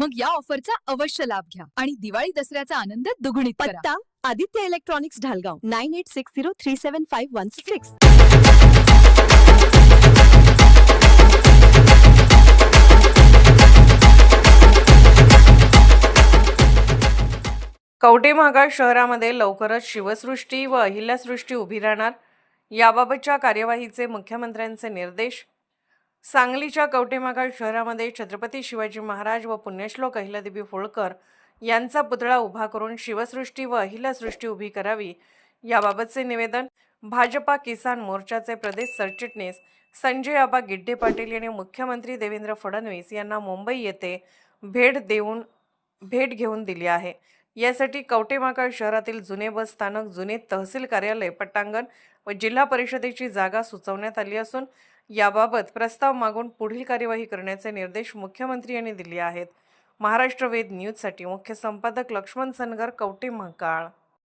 मग या ऑफरचा अवश्य लाभ घ्या आणि दिवाळी दसऱ्याचा आनंद दुगणित करा. पत्ता Aditya electronics Dhalgaon nine eight six zero three seven five one six. Kavathemahankal शहरामध्ये लवकरच शिवसृष्टी व अहिल्यासृष्टी उभी राहणार? याबाबतच्या कार्यवाहीचे मुख्यमंत्र्यांचे निर्देश सांगलीच्या कवटेमागाळ शहरामध्ये छत्रपती शिवाजी महाराज व पुण्यश्लोक अहिल्यादेवी होळकर यांचा पुतळा उभा करून शिवसृष्टी व अहिल्यासृष्टी उभी करावी याबाबतचे निवेदन भाजपा किसान मोर्चाचे प्रदेश सरचिटणीस संजय आबा गिड्डे पाटील यांनी मुख्यमंत्री देवेंद्र फडणवीस यांना मुंबई येथे भेट देऊन भेट घेऊन दिली आहे. यासाठी कवटेमाकाळ शहरातील जुने बस स्थानक जुने तहसील कार्यालय पट्टांगण व जिल्हा परिषदेची जागा सुचवण्यात आली असून याबाबत प्रस्ताव मागून पुढील कार्यवाही करण्याचे निर्देश मुख्यमंत्री यांनी दिले आहेत. महाराष्ट्र वेद न्यूजसाठी मुख्य संपादक लक्ष्मण सनगर कवटे महाकाळ